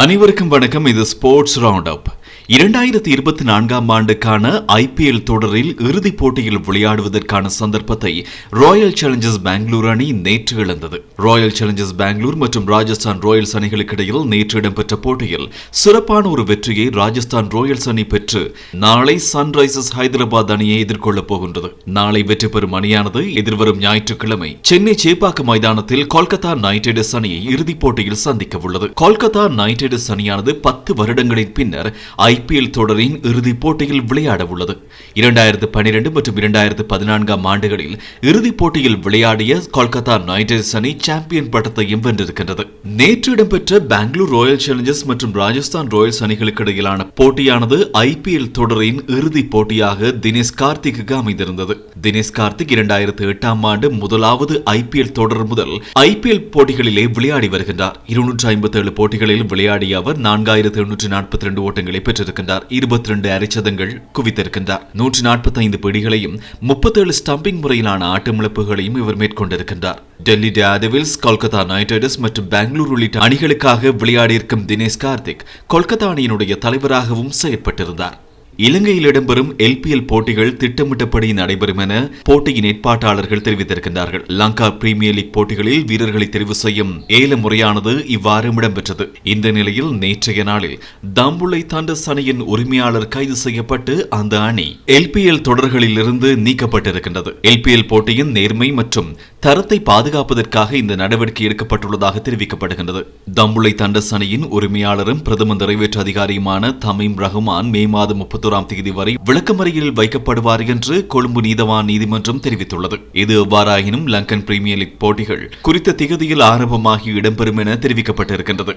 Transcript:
அனைவருக்கும் வணக்கம். இது ஸ்போர்ட்ஸ் ரவுண்ட் அப் இரண்டாயிரத்தி இருபத்தி நான்காம் ஆண்டுக்கான ஐபிஎல் தொடரில் இறுதிப் போட்டியில் விளையாடுவதற்கான சந்தர்ப்பத்தை ராயல் சேலஞ்சர்ஸ் பெங்களூர் அணி நேற்று இழந்தது. ராயல் சேலஞ்சர்ஸ் பெங்களூர் மற்றும் ராஜஸ்தான் ராயல்ஸ் அணிகளுக்கு இடையில் நேற்று இடம்பெற்ற போட்டியில் சிறப்பான ஒரு வெற்றியை ராஜஸ்தான் ராயல்ஸ் அணி பெற்று நாளை சன்ரைசர்ஸ் ஹைதராபாத் அணியை எதிர்கொள்ளப் போகின்றது. நாளை வெற்றி பெறும் அணியானது எதிர்வரும் ஞாயிற்றுக்கிழமை சென்னை சேப்பாக்கம் மைதானத்தில் கொல்கத்தா நைட் ரைடர்ஸ் அணியை இறுதிப் போட்டியில் சந்திக்க உள்ளது கொல்கத்தா நைட் ரைடர்ஸ் அணியானது பத்து வருடங்களின் பின்னர் ஐ ஐபிஎல் தொடரின் இறுதிப் போட்டியில் விளையாட உள்ளது. இரண்டாயிரத்து பனிரெண்டு மற்றும் இரண்டாயிரத்து பதினான்காம் ஆண்டுகளில் இறுதிப் போட்டியில் விளையாடிய கொல்கத்தா நைட் ரைடர்ஸ் அணி சாம்பியன் பட்டத்தையும் வென்றிருக்கின்றது. நேற்று இடம்பெற்ற பெங்களூர் ராயல் சேலஞ்சர்ஸ் மற்றும் ராஜஸ்தான் ராயல்ஸ் அணிகளுக்கு இடையிலான போட்டியானது ஐபிஎல் தொடரின் இறுதிப் போட்டியாக தினேஷ் கார்த்திக்கு அமைந்திருந்தது. தினேஷ் கார்த்திக் இரண்டாயிரத்து எட்டாம் ஆண்டு முதலாவது ஐபிஎல் தொடர் முதல் ஐபிஎல் போட்டிகளிலே விளையாடி வருகின்றார். இருநூற்று ஐம்பத்தி ஏழு போட்டிகளில் விளையாடிய அவர் நான்காயிரத்து எண்ணூற்று நாற்பத்தி ரெண்டு ஓட்டங்களை பெற்றிருக்கின்றார் இருபத்தி ரெண்டு அரைச்சதங்கள் குவித்திருக்கின்றார். நூற்றி நாற்பத்தி ஐந்து பிடிகளையும் முப்பத்தேழு ஸ்டம்பிங் முறையிலான ஆட்டமிழப்புகளையும் இவர் மேற்கொண்டிருக்கின்றார். Delhi Daredevils Kolkata Knight Riders மற்றும் பெங்களூர் உள்ளிட்ட அணிகளுக்காக விளையாடியிருக்கும் தினேஷ் கார்த்திக் கொல்கத்தா அணியினுடைய தலைவராகவும் செயற்பட்டிருந்தார். இலங்கையில் இடம்பெறும் எல்பிஎல் போட்டிகள் திட்டமிட்டபடி நடைபெறும் என போட்டியின் ஏற்பாட்டாளர்கள் தெரிவித்திருக்கின்றார்கள். லங்கா பிரீமியர் லீக் போட்டிகளில் வீரர்களை தெரிவு செய்யும் ஏல முறையானது இவ்வாறு இடம்பெற்றது. இந்த நிலையில் நேற்றைய நாளில் தம்புளை தாண்டஸ் அணியின் உரிமையாளர் கைது செய்யப்பட்டு அந்த அணி எல்பிஎல் தொடர்களில் இருந்து நீக்கப்பட்டிருக்கின்றது. எல்பிஎல் போட்டியின் நேர்மை மற்றும் தரத்தை பாதுகாப்பதற்காக இந்த நடவடிக்கை எடுக்கப்பட்டுள்ளதாக தெரிவிக்கப்படுகின்றது. தம்புளை தண்டஸ் அணியின் உரிமையாளரும் பிரதம நிறைவேற்று அதிகாரியுமான தமீம் ரஹ்மான் மே மாதம் முப்பத்தோராம் தேதி வரை விளக்கமறியலில் வைக்கப்படுவார் என்று கொழும்பு நீதவான் நீதிமன்றம் தெரிவித்துள்ளது. இது எவ்வாறாயினும் லங்கன் பிரீமியர் லீக் போட்டிகள் குறித்த திகதியில் ஆரம்பமாகி இடம்பெறும் என தெரிவிக்கப்பட்டிருக்கின்றது.